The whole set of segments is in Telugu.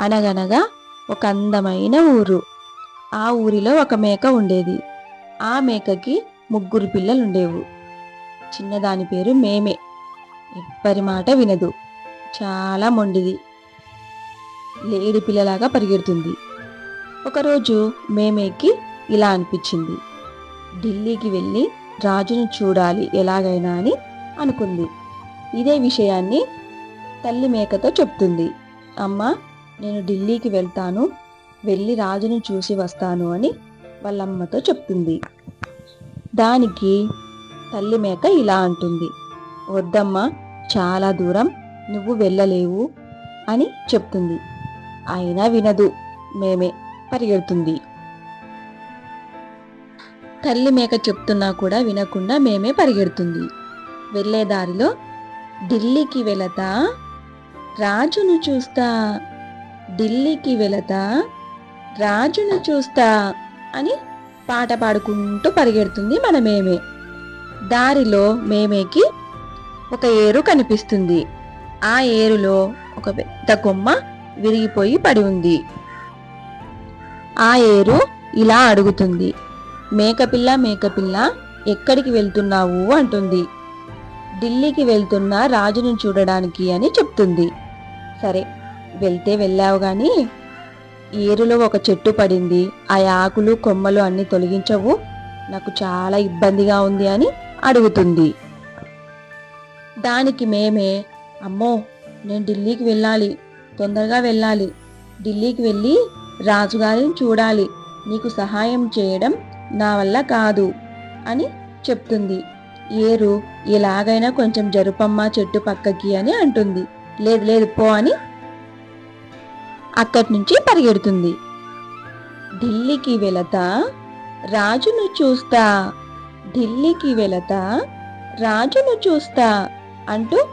అనగనగా ఒక అందమైన ఊరు. ఆ ఊరిలో ఒక మేక ఉండేది. ఆ మేకకి ముగ్గురు పిల్లలు ఉండేవు చిన్నదాని పేరు మేమే. ఎవ్వరి మాట వినదు. చాలా మొండిది. లేడి పిల్లలాగా పరిగెడుతుంది. ఒకరోజు మేమేకి ఇలా అనిపించింది. ఢిల్లీకి వెళ్ళి రాజును చూడాలి ఎలాగైనా అని అనుకుంది. ఇదే విషయాన్ని తల్లి మేకతో చెప్తుంది. అమ్మ నేను ఢిల్లీకి వెళ్తాను వెళ్ళి రాజును చూసి వస్తాను అని వాళ్ళమ్మతో చెప్తుంది దానికి తల్లి మేక ఇలా అంటుంది వద్దమ్మా చాలా దూరం నువ్వు వెళ్ళలేవు అని చెప్తుంది. అయినా వినదు మేమే పరిగెడుతుంది. తల్లి మేక చెప్తున్నా కూడా వినకుండా మేమే పరిగెడుతుంది. వెళ్ళే దారిలో ఢిల్లీకి వెళతా రాజును చూస్తా ఢిల్లీకి వెళతా రాజును చూస్తా అని పాట పాడుకుంటూ పరిగెడుతుంది మన మేమే. దారిలో మేమేకి ఒక ఏరు కనిపిస్తుంది. ఆ ఏరులో ఒక పెద్ద కొమ్మ విరిగిపోయి పడి ఉంది. ఆ ఏరు ఇలా అడుగుతుంది. మేకపిల్ల మేకపిల్ల ఎక్కడికి వెళ్తున్నావు అంటుంది. ఢిల్లీకి వెళ్తున్న రాజును చూడడానికి అని చెప్తుంది. సరే వెళ్తే వెళ్ళావు గాని ఏరులో ఒక చెట్టు పడింది. ఆ ఆకులు కొమ్మలు అన్ని తొలగించవు. నాకు చాలా ఇబ్బందిగా ఉంది అని అడుగుతుంది. దానికి మేమే అమ్మో నేను ఢిల్లీకి వెళ్ళాలి. తొందరగా వెళ్ళాలి. ఢిల్లీకి వెళ్ళి రాజుగారిని చూడాలి. నీకు సహాయం చేయడం నా వల్ల కాదు అని చెప్తుంది. ఏరు ఎలాగైనా కొంచెం జరుపమ్మ చెట్టు పక్కకి అని అంటుంది. లేదు లేదు పో అని అక్కడి నుంచి పరిగెడుతుంది. ఢిల్లీకి వెళతా రాజును చూస్తా. ఢిల్లీకి వెళతా రాజును చూస్తా అంటూ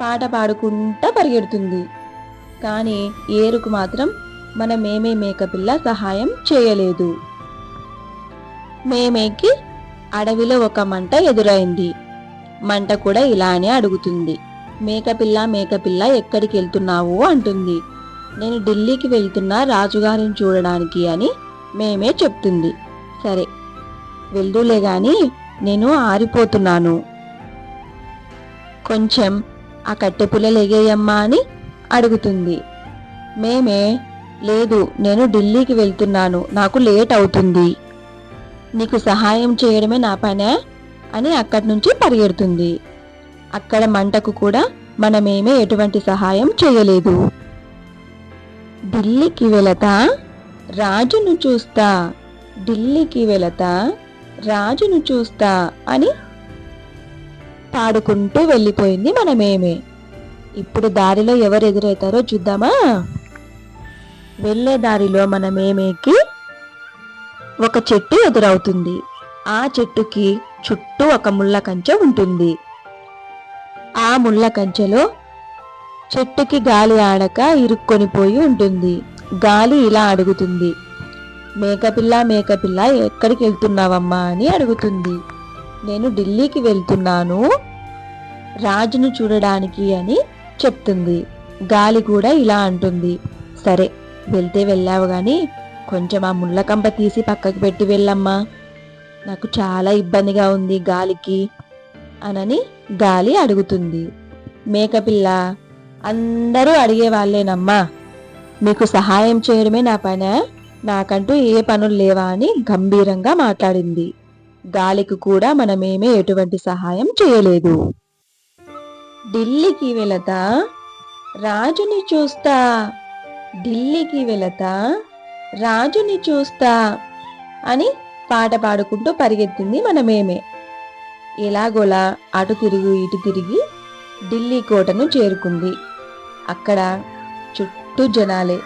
పాట పాడుకుంటా పరిగెడుతుంది. కానీ ఏరుకు మాత్రం మన మేమే మేకపిల్ల సహాయం చేయలేదు. మేమేకి అడవిలో ఒక మంట ఎదురైంది. మంట కూడా ఇలానే అడుగుతుంది. మేకపిల్ల మేకపిల్ల ఎక్కడికి వెళ్తున్నావు అంటుంది. నేను ఢిల్లీకి వెళ్తున్నా రాజుగారిని చూడడానికి అని మేమే చెప్తుంది. సరే వెళ్దులే గాని నేను ఆరిపోతున్నాను. కొంచెం ఆ కట్టెపుల్ల లెగేయమ్మా అని అడుగుతుంది. మేమే లేదు నేను ఢిల్లీకి వెళ్తున్నాను నాకు లేట్ అవుతుంది. నీకు సహాయం చేయడమే నా పనే అని అక్కడి నుంచి పరిగెడుతుంది. అక్కడ మంటకు కూడా మనమేమే ఎటువంటి సహాయం చేయలేదు. ఢిల్లీకి వెళతా? రాజును చూస్తా. ఢిల్లీకి వెళతా? రాజును చూస్తా అని పాడుకుంటూ వెళ్ళిపోయింది మనమేమే. ఇప్పుడు దారిలో ఎవరు ఎదురవుతారో చూద్దామా? వెళ్ళే దారిలో మనమేమేకి? ఒక చెట్టు ఎదురవుతుంది. ఆ చెట్టుకి చుట్టూ ఒక ముళ్ళ కంచె ఉంటుంది. ఆ ముళ్ళ కంచెలో చెట్టుకి గాలి ఆడక ఇరుక్కొని పోయి ఉంటుంది. గాలి ఇలా అడుగుతుంది. మేకపిల్ల మేకపిల్ల ఎక్కడికి వెళ్తున్నావమ్మా అని అడుగుతుంది. నేను ఢిల్లీకి వెళ్తున్నాను. రాజును చూడడానికి అని చెప్తుంది. గాలి కూడా ఇలా అంటుంది. సరే వెళ్తే వెళ్ళావు కానీ కొంచెం ఆ ముళ్ళకంప తీసి పక్కకి పెట్టి వెళ్ళమ్మా. నాకు చాలా ఇబ్బందిగా ఉంది గాలికి అనని గాలి అడుగుతుంది. మేకపిల్ల అందరూ అడిగే వాళ్ళేనమ్మా మీకు సహాయం చేయడమే నా పనే నాకంటూ ఏ పనులు లేవా? అని గంభీరంగా మాట్లాడింది. గాలికి కూడా మనమేమీ ఎటువంటి సహాయం చేయలేదు. ఢిల్లీకి వెళతా? రాజుని చూస్తా? ఢిల్లీకి వెళతా? రాజుని చూస్తా? అని పాట పాడుకుంటూ పరిగెత్తింది మనమేమే. ఎలాగోలా అటు తిరిగి ఇటు తిరిగి ఢిల్లీ కోటను చేరుకుంది. అక్కడ చుట్టూ జనాలే.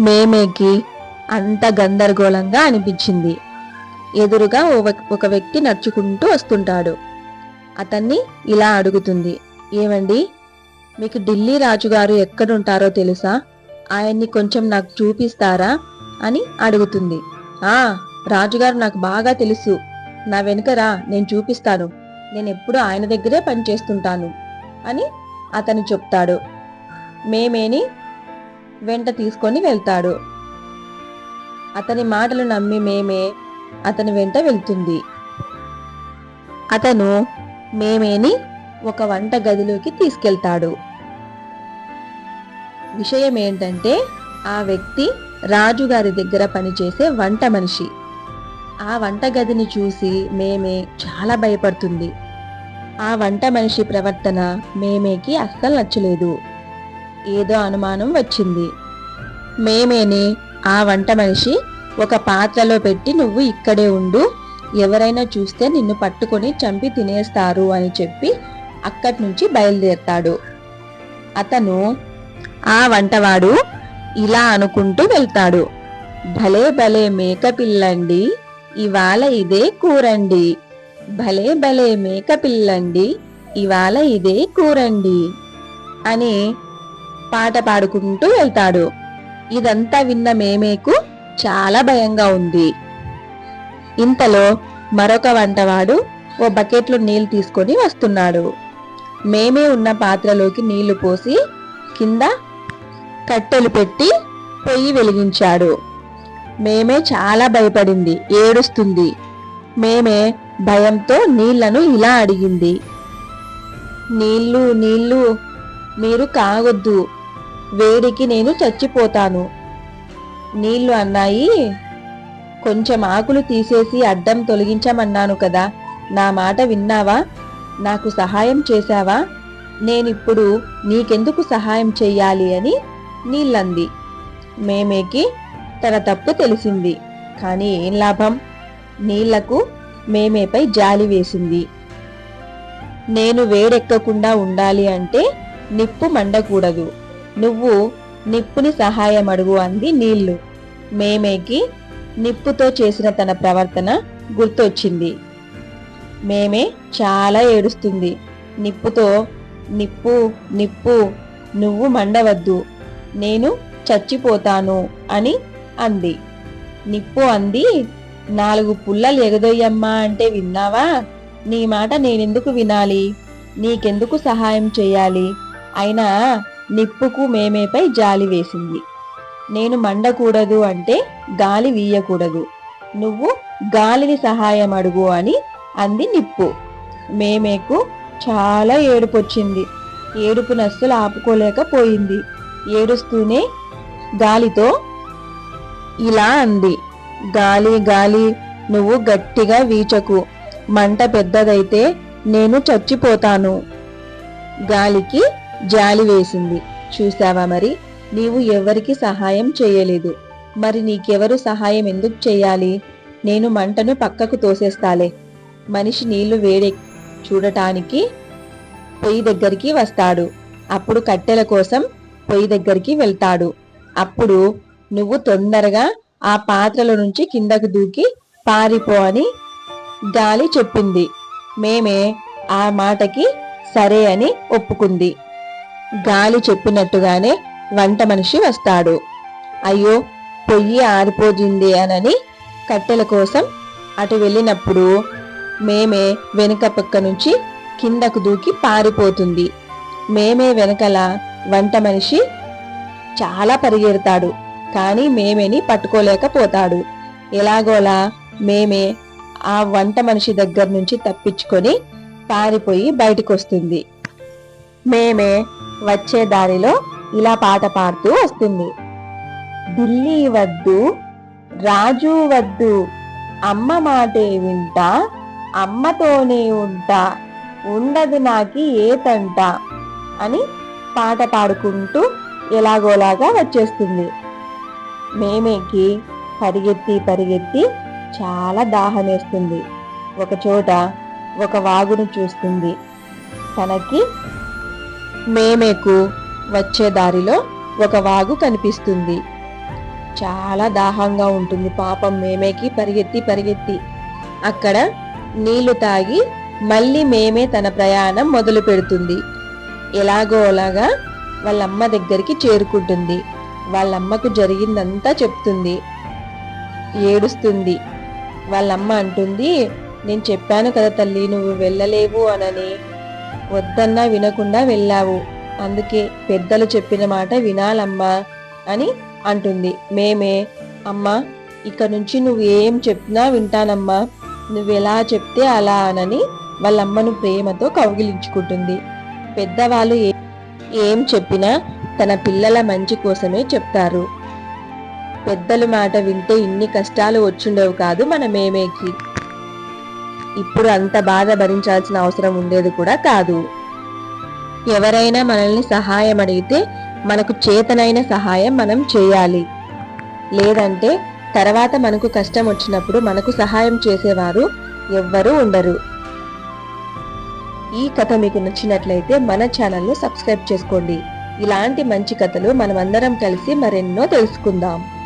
మేమేకి అంత గందరగోళంగా అనిపించింది. ఎదురుగా ఓ- ఒక వ్యక్తి నడుచుకుంటూ వస్తుంటాడు. అతన్ని ఇలా అడుగుతుంది. ఏమండి? మీకు ఢిల్లీ రాజుగారు ఎక్కడుంటారో తెలుసా? ఆయన్ని కొంచెం నాకు చూపిస్తారా? అని అడుగుతుంది. ఆ రాజుగారు నాకు బాగా తెలుసు. నా వెనుకరా నేను చూపిస్తాను. నేను ఎప్పుడు ఆయన దగ్గరే పనిచేస్తుంటాను. అని అతను చెప్తాడు. మేమేని వెంట తీసుకొని వెళ్తాడు. అతని మాటలు నమ్మి మేమే అతని వెంట వెళ్తుంది. అతను మేమేని ఒక వంట గదిలోకి తీసుకెళ్తాడు. విషయం ఏంటంటే ఆ వ్యక్తి రాజుగారి దగ్గర పనిచేసే వంట మనిషి. ఆ వంట గదిని చూసి మేమే చాలా భయపడుతుంది. ఆ వంట మనిషి ప్రవర్తన మేమేకి అస్సలు నచ్చలేదు. ఏదో అనుమానం వచ్చింది. మేమేనే ఆ వంట మనిషి ఒక పాత్రలో పెట్టి నువ్వు ఇక్కడే ఉండు ఎవరైనా చూస్తే నిన్ను పట్టుకొని చంపి తినేస్తారు అని చెప్పి అక్కడి నుంచి బయలుదేరతాడు. అతను ఆ వంటవాడు ఇలా అనుకుంటూ వెళ్తాడు. భలే భలే మేక పిల్లండి ఇవాళ ఇదే కూరండి. భలే భలే మేక పిల్లండి ఇవాళ ఇదే కూరండి అని పాట పాడుకుంటూ వెళ్తాడు. ఇదంతా విన్న మేమేకు చాలా భయంగా ఉంది. ఇంతలో మరొక వంటవాడు ఓ బకెట్లో నీళ్ళు తీసుకొని వస్తున్నాడు. మేమే ఉన్న పాత్రలోకి నీళ్ళు పోసి కింద కట్టెలు పెట్టి పొయ్యి వెలిగించాడు. మేమే చాలా భయపడింది ఏడుస్తుంది. మేమే భయంతో నీళ్ళను ఇలా అడిగింది. నీళ్ళు నీళ్ళు మీరు కాగొద్దు. వేడికి నేను చచ్చిపోతాను. నీళ్ళు అన్నాయి. కొంచెం ఆకులు తీసేసి అడ్డం తొలగించమన్నాను కదా. నా మాట విన్నావా? నాకు సహాయం చేశావా? నేనిప్పుడు నీకెందుకు సహాయం చెయ్యాలి అని నీళ్ళంది. మేమేకి తన తప్పు తెలిసింది. కానీ ఏం లాభం? నీళ్ళకు మేమేపై జాలి వేసింది. నేను వేడెక్కకుండా ఉండాలి అంటే నిప్పు మండకూడదు. నువ్వు నిప్పుని సహాయం అడుగు అంది నీళ్ళు మేమేకి నిప్పుతో చేసిన తన ప్రవర్తన గుర్తొచ్చింది. మేమే చాలా ఏడుస్తుంది. నిప్పుతో నిప్పు నిప్పు నువ్వు మండవద్దు. నేను చచ్చిపోతాను అని అంది. నిప్పు అంది నాలుగు పుల్లలు ఎగదొయ్యమ్మా అంటే విన్నావా? నీ మాట నేనెందుకు వినాలి? నీకెందుకు సహాయం చేయాలి? అయినా నిప్పుకు మేమేపై జాలి వేసింది. నేను మండకూడదు అంటే గాలి వీయకూడదు. నువ్వు గాలిని సహాయం అడుగు అని అంది నిప్పు. మేమేకు చాలా ఏడుపొచ్చింది. ఏడుపు నస్సులు ఆపుకోలేకపోయింది. ఏడుస్తూనే గాలితో ఇలా అంది. గాలి గాలి నువ్వు గట్టిగా వీచకు. మంట పెద్దదైతే నేను చచ్చిపోతాను. గాలికి జాలి వేసింది. చూశావా మరి? నీవు ఎవరికి సహాయం చేయలేదు. మరి నీకెవరు సహాయం ఎందుకు చేయాలి? నేను మంటను పక్కకు తోసేస్తాలే. మనిషి నీళ్ళు వేడే చూడటానికి పొయ్యి దగ్గరికి వస్తాడు. అప్పుడు కట్టెల కోసం పొయ్యి దగ్గరికి వెళ్తాడు. అప్పుడు నువ్వు తొందరగా ఆ పాత్రల నుంచి కిందకు దూకి పారిపో అని గాలి చెప్పింది. మేమే ఆ మాటకి సరే అని ఒప్పుకుంది. గాలి చెప్పినట్టుగానే వంట మనిషి వస్తాడు. అయ్యో పొయ్యి ఆరిపోతుంది అనని కట్టెల కోసం అటు వెళ్ళినప్పుడు మేమే వెనుక పక్క నుంచి కిందకు దూకి పారిపోతుంది. మేమే వెనకల వంట మనిషి చాలా పరిగెడతాడు. కానీ మేమేని పట్టుకోలేకపోతాడు. ఎలాగోలా మేమే ఆ వంట మనిషి దగ్గర నుంచి తప్పించుకొని పారిపోయి బయటకొస్తుంది. మేమే వచ్చే దారిలో ఇలా పాట పాడుతూ వస్తుంది. ఢిల్లీ వద్దు రాజు వద్దు అమ్మ మాటే వింటా అమ్మతోనే ఉంటా ఉండదు నాకి ఏ తంట అని పాట పాడుకుంటూ ఎలాగోలాగా వచ్చేస్తుంది. మేమేకి పరిగెత్తి పరిగెత్తి చాలా దాహమేస్తుంది. ఒకచోట ఒక వాగును చూస్తుంది. తనకి మేమేకు వచ్చే దారిలో ఒక వాగు కనిపిస్తుంది. చాలా దాహంగా ఉంటుంది పాపం మేమేకి పరిగెత్తి పరిగెత్తి. అక్కడ నీళ్ళు తాగి మళ్ళీ మేమే తన ప్రయాణం మొదలు పెడుతుంది. ఎలాగో అలాగా వాళ్ళమ్మ దగ్గరికి చేరుకుంటుంది. వాళ్ళమ్మకు జరిగిందంతా చెప్తుంది. ఏడుస్తుంది. వాళ్ళమ్మ అంటుంది నేను చెప్పాను కదా తల్లి నువ్వు వెళ్ళలేవు అనని. వద్దన్నా వినకుండా వెళ్ళావు. అందుకే పెద్దలు చెప్పిన మాట వినాలమ్మా అని అంటుంది. మేమే అమ్మా ఇక నుంచి నువ్వు ఏం చెప్పినా వింటానమ్మా. నువ్వు ఎలా చెప్తే అలా అనని వాళ్ళమ్మను ప్రేమతో కౌగిలించుకుంటుంది. పెద్దవాళ్ళు ఏం చెప్పినా తన పిల్లల మంచి కోసమే చెప్తారు. పెద్దల మాట వింటే ఇన్ని కష్టాలు వచ్చుండవు కాదు మన మేమేకి. ఇప్పుడు అంత బాధ భరించాల్సిన అవసరం ఉండేది కూడా కాదు. ఎవరైనా మనల్ని సహాయం అడిగితే మనకు చేతనైన సహాయం మనం చేయాలి. లేదంటే తర్వాత మనకు కష్టం వచ్చినప్పుడు మనకు సహాయం చేసేవారు ఎవ్వరూ ఉండరు. ఈ కథ మీకు నచ్చినట్లయితే మన ఛానల్ను సబ్స్క్రైబ్ చేసుకోండి. ఇలాంటి మంచి కథలు మనమందరం కలిసి మరెన్నో తెలుసుకుందాం.